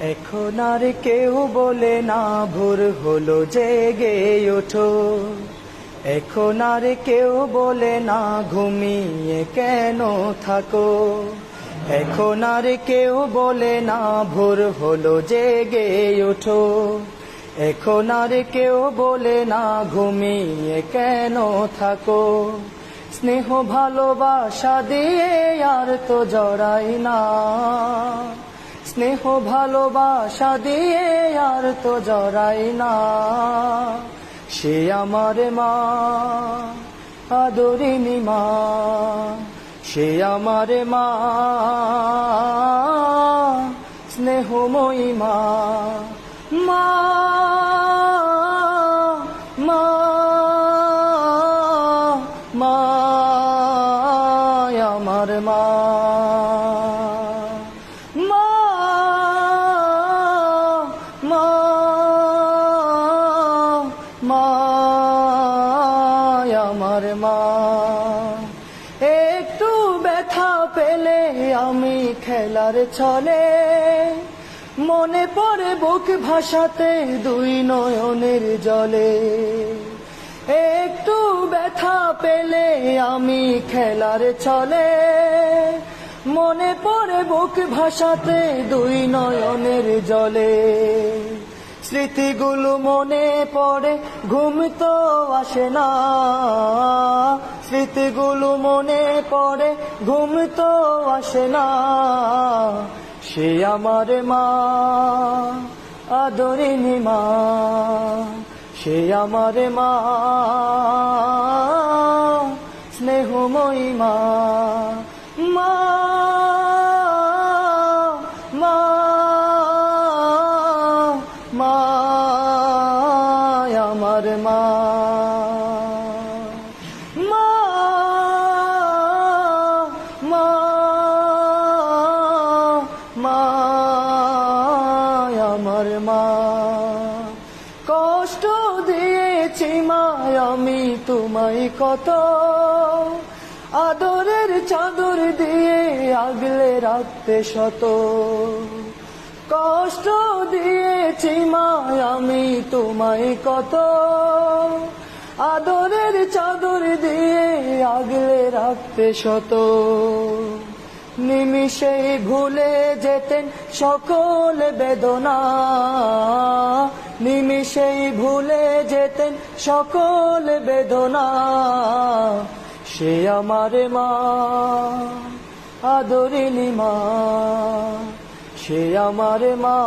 এখন আর কেউ বলে না, ভোর হলো, জেগে ওঠো। এখন আর কেউ বলে না, ঘুমিয়ে কেন থাকো? এখন আর কেউ বলে না, ভোর হলো, জেগে ওঠো। এখন আর কেউ বলে না, ঘুমিয়ে কেন থাকো? স্নেহ ভালোবাসা দিয়ে আর তো জড়াই না। স্নেহ ভালোবাসা দিয়ে আর তো জড়াই না। সে আমার মা আদরিনী মা, সে আমার মা, স্নেহময়ী মা। মা মা। মা আমার মা। একটু ব্যথা পেলে আমি খেলার ছলে। মনে পড়ে বুক ভাসাতে দুই নয়নের জলে। একটু ব্যথা পেলে আমি খেলার চলে মনে পড়ে বুক ভাসাতে দুই নয়নের জলে। স্মৃতিগুলো মনে পড়ে, ঘুম তো আসে না। স্মৃতিগুলো মনে পড়ে, ঘুম তো আসে না। সে আমার মা আদরিনী মা, সে আমার মা, স্নেহময়ী মা মা। কষ্ট দিয়েছি মা আমি তোমায় কত। আদরের চাদর দিয়ে আগলে রাখতে শত। কষ্ট দিয়েছি মা আমি তোমায় কত। আদরের চাদর দিয়ে আগলে রাখতে শত। নিমিষেই ভুলে যেতেন সকল বেদনা। নিমিষেই ভুলে যেতেন সকল বেদনা। সে আমার মা আদরিনী মা, সে আমার মা।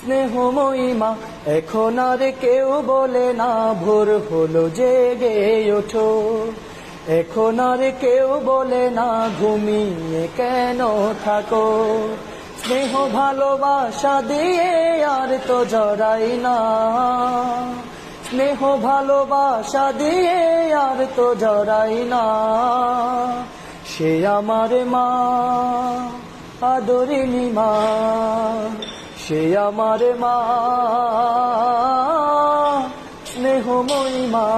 স্নেহময়ী মা, এখন আর কেউ বলে না, ভোর হলো জেগে ওঠো। এখন আর কেউ বলে না, ঘুমিয়ে কেন থাকো? স্নেহ ভালোবাসা দিয়ে আর তো জড়াই না। স্নেহ ভালোবাসা দিয়ে আর তো জড়াই না। সে আমার মা আদরিনী মা, সে আমার মা, স্নেহময়ী মা।